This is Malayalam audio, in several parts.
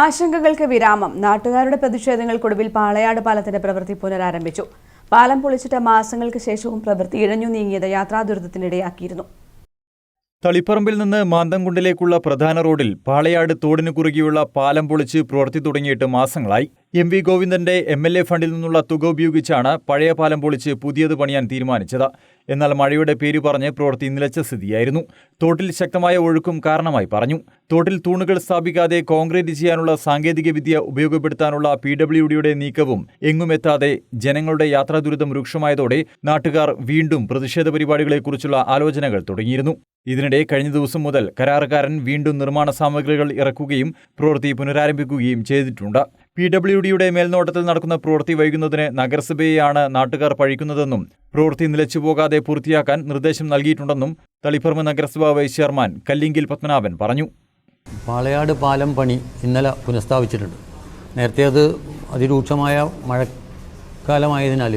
ആശങ്കകൾക്ക് വിരാമം. നാട്ടുകാരുടെ പ്രതിഷേധങ്ങൾക്കൊടുവിൽ പാളയാട് പാലത്തിന്റെ പ്രവൃത്തി പുനരാരംഭിച്ചു. പാലം പൊളിച്ചിട്ട മാസങ്ങൾക്ക് ശേഷവും പ്രവൃത്തി ഇഴഞ്ഞു നീങ്ങിയത് യാത്രാ ദുരിതത്തിനിടയാക്കിയിരുന്നു തളിപ്പറമ്പിൽ നിന്ന് മാന്തംകുണ്ടിലേക്കുള്ള പ്രധാന റോഡിൽ പാളയാട് തോടിനു കുറുകിയുള്ള പാലം പൊളിച്ച് പ്രവർത്തി തുടങ്ങിയിട്ട് മാസങ്ങളായി. എം വി ഗോവിന്ദന്റെ എം എൽ എ ഫണ്ടിൽ നിന്നുള്ള തുക ഉപയോഗിച്ചാണ് പഴയ പാലം പൊളിച്ച് പുതിയത് പണിയാൻ തീരുമാനിച്ചത്. എന്നാൽ മഴയുടെ പേര് പറഞ്ഞ് പ്രവൃത്തി നിലച്ച സ്ഥിതിയായിരുന്നു. തോട്ടിൽ ശക്തമായ ഒഴുക്കും കാരണമായി പറഞ്ഞു. തോട്ടിൽ തൂണുകൾ സ്ഥാപിക്കാതെ കോൺക്രീറ്റ് ചെയ്യാനുള്ള സാങ്കേതികവിദ്യ ഉപയോഗപ്പെടുത്താനുള്ള പി ഡബ്ല്യു ഡിയുടെ നീക്കവും എങ്ങുമെത്താതെ ജനങ്ങളുടെ യാത്രാ ദുരിതം രൂക്ഷമായതോടെ നാട്ടുകാർ വീണ്ടും പ്രതിഷേധ പരിപാടികളെക്കുറിച്ചുള്ള ആലോചനകൾ തുടങ്ങിയിരുന്നു. ഇതിനിടെ കഴിഞ്ഞ ദിവസം മുതൽ കരാറുകാരൻ വീണ്ടും നിർമ്മാണ സാമഗ്രികൾ ഇറക്കുകയും പ്രവൃത്തി പുനരാരംഭിക്കുകയും ചെയ്തിട്ടുണ്ട്. പി ഡബ്ല്യു ഡിയുടെ മേൽനോട്ടത്തിൽ നടക്കുന്ന പ്രവൃത്തി വൈകുന്നതിന് നഗരസഭയെയാണ് നാട്ടുകാർ പഴിക്കുന്നതെന്നും പ്രവൃത്തി നിലച്ചുപോകാതെ പൂർത്തിയാക്കാൻ നിർദ്ദേശം നൽകിയിട്ടുണ്ടെന്നും തളിപ്പറമ്പ് നഗരസഭാ വൈസ് ചെയർമാൻ കല്ലിങ്കിൽ പത്മനാഭൻ പറഞ്ഞു. പാളയാട് പാലം പണി ഇന്നലെ പുനഃസ്ഥാപിച്ചിട്ടുണ്ട്. നേരത്തെ അത് അതിരൂക്ഷമായ മഴക്കാലമായതിനാൽ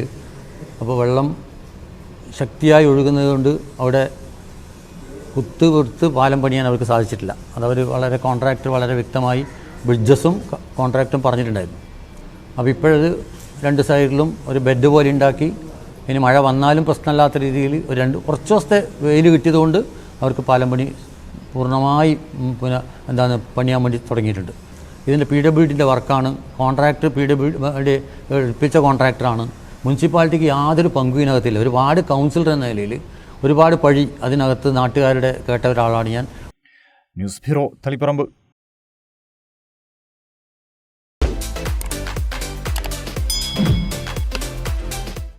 അപ്പോൾ വെള്ളം ശക്തിയായി ഒഴുകുന്നത് കൊണ്ട് അവിടെ കുത്ത് കൊടുത്ത് പാലം പണിയാൻ അവർക്ക് സാധിച്ചിട്ടില്ല. അതവർ വളരെ കോൺട്രാക്ടർ വളരെ വ്യക്തമായി ബ്രിഡ്ജസും കോൺട്രാക്റ്റും പറഞ്ഞിട്ടുണ്ടായിരുന്നു. അപ്പോൾ ഇപ്പോഴത് രണ്ട് സൈഡിലും ഒരു ബെഡ് പോലെ ഉണ്ടാക്കി ഇനി മഴ വന്നാലും പ്രശ്നമില്ലാത്ത രീതിയിൽ ഒരു രണ്ട് കുറച്ച് ദിവസത്തെ വെയിൽ കിട്ടിയതുകൊണ്ട് അവർക്ക് പാലം പണി പൂർണമായി പിന്നെ എന്താണ് പണിയാൻ വേണ്ടി തുടങ്ങിയിട്ടുണ്ട്. ഇതിന്റെ പി ഡബ്ല്യു ഡിന്റെ വർക്കാണ്. കോൺട്രാക്ടർ പി ഡബ്ല്യു ഡി ഏൽപ്പിച്ച കോൺട്രാക്ടറാണ് മുനിസിപ്പാലിറ്റിക്ക് യാതൊരു പങ്കും ഇതിനകത്തില്ല. ഒരുപാട് കൗൺസിലർ എന്ന നിലയിൽ ഒരുപാട് പഴി അതിനകത്ത് നാട്ടുകാരുടെ കേട്ട ഒരാളാണ് ഞാൻ. News bureau Taliparamba.